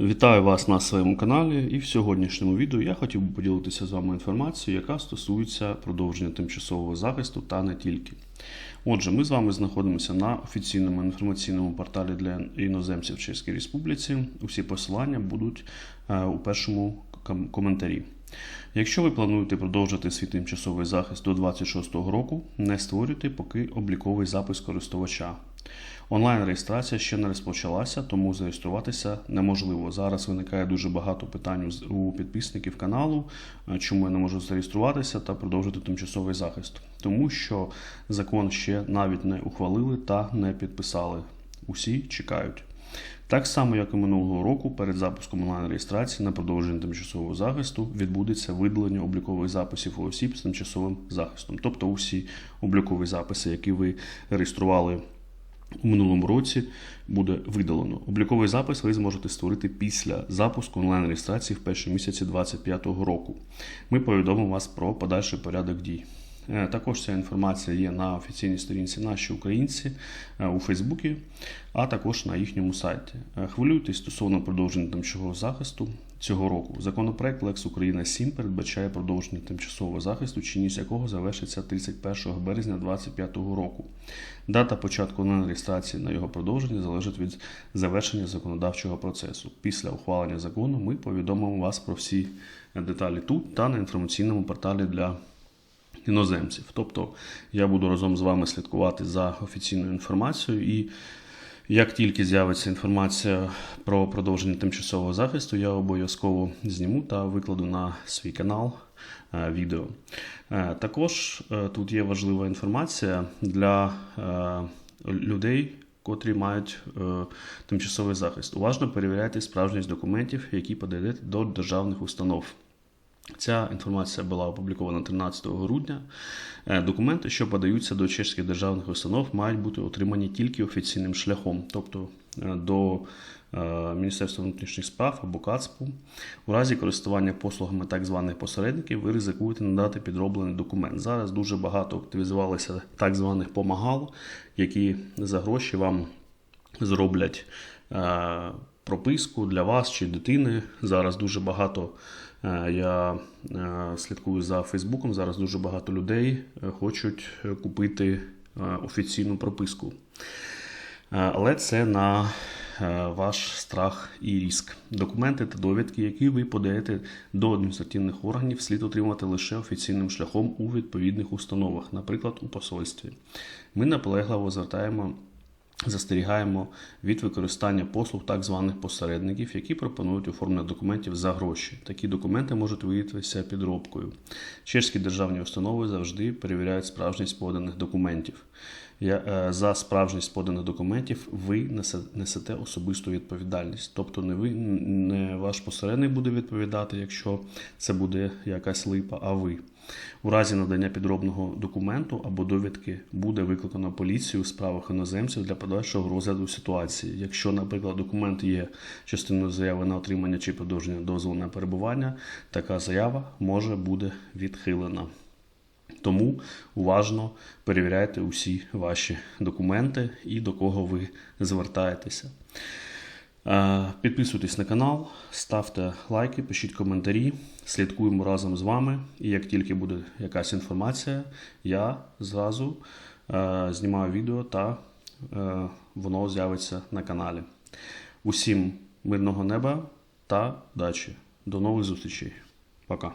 Вітаю вас на своєму каналі, і в сьогоднішньому відео я хотів би поділитися з вами інформацією, яка стосується продовження тимчасового захисту та не тільки. Отже, ми з вами знаходимося на офіційному інформаційному порталі для іноземців в Чеській Республіці. Усі посилання будуть е, у першому коментарі. Якщо ви плануєте продовжити свій тимчасовий захист до 26 року, не створюйте поки обліковий запис користувача. Онлайн-реєстрація ще не розпочалася, тому зареєструватися неможливо. Зараз виникає дуже багато питань у- підписників каналу, е, чому я не можу зареєструватися та продовжити тимчасовий захист. Тому що закон ще навіть не ухвалили та не підписали. Усі чекають. Так само, як і минулого року, перед запуском онлайн-реєстрації на продовження тимчасового захисту відбудеться видалення облікових записів у осіб з тимчасовим захистом. Тобто усі облікові записи, які ви реєстрували у минулому році, буде видалено. Обліковий запис ви зможете створити після запуску онлайн-реєстрації в першому місяці 2025 року. Ми повідомимо вас про подальший порядок дій. Е, Також ця інформація є на офіційній сторінці наші українці е, у Фейсбуці, а також на їхньому сайті. Е, Хвилюйтесь стосовно продовження тимчасового захисту цього року. Законопроект Лекс Україна 7 передбачає продовження тимчасового захисту, чинність якого завершиться 31 березня 2025 року. Дата початку онлайн-реєстрації на його продовження залежить від завершення законодавчого процесу. Після ухвалення закону ми повідомимо вас про всі деталі тут та на інформаційному порталі для іноземців. Тобто я буду разом з вами слідкувати за офіційною інформацією і як тільки з'явиться інформація про продовження тимчасового захисту, я обов'язково зніму та викладу на свій канал е, відео. Е, Також е, тут є важлива інформація для людей, котрі мають тимчасовий захист. Уважно перевіряйте справжність документів, які подаєте до державних установ. Ця інформація була опублікована 13 грудня. Е, Документи, що подаються до чеських державних установ, мають бути отримані тільки офіційним шляхом, тобто е, до е, Міністерства внутрішніх справ або КАЦПу. У разі користування послугами так званих посередників, ви ризикуєте надати підроблений документ. Зараз дуже багато активізувалося так званих помагал, які за гроші вам зроблять прописку для вас чи дитини. Зараз дуже багато. Е, Я е, слідкую за Фейсбуком. Зараз дуже багато людей е, хочуть купити офіційну прописку. Але це на ваш страх і ріск. Документи та довідки, які ви подаєте до адміністративних органів, слід отримати лише офіційним шляхом у відповідних установах, наприклад, у посольстві. Ми наполегливо звертаємо. Застерігаємо від використання послуг так званих посередників, які пропонують оформлення документів за гроші. Такі документи можуть виявитися підробкою. Чешські державні установи завжди перевіряють справжність поданих документів. Е, За справжність поданих документів ви несе- несете особисту відповідальність. Тобто не ви, не ваш посередник буде відповідати, якщо це буде якась липа, а ви. У разі надання підробного документу або довідки буде викликано поліцію у справах іноземців для подальшого розгляду ситуації. Якщо, наприклад, документ є частиною заяви на отримання чи продовження дозволу на перебування, така заява може бути відхилена. Тому уважно перевіряйте усі ваші документи і до кого ви звертаєтеся. Е, Підписуйтесь на канал, ставте лайки, пишіть коментарі, слідкуємо разом з вами. І як тільки буде якась інформація, я зразу е, знімаю відео та е, воно з'явиться на каналі. Усім мирного неба та удачі. До нових зустрічей. Пока.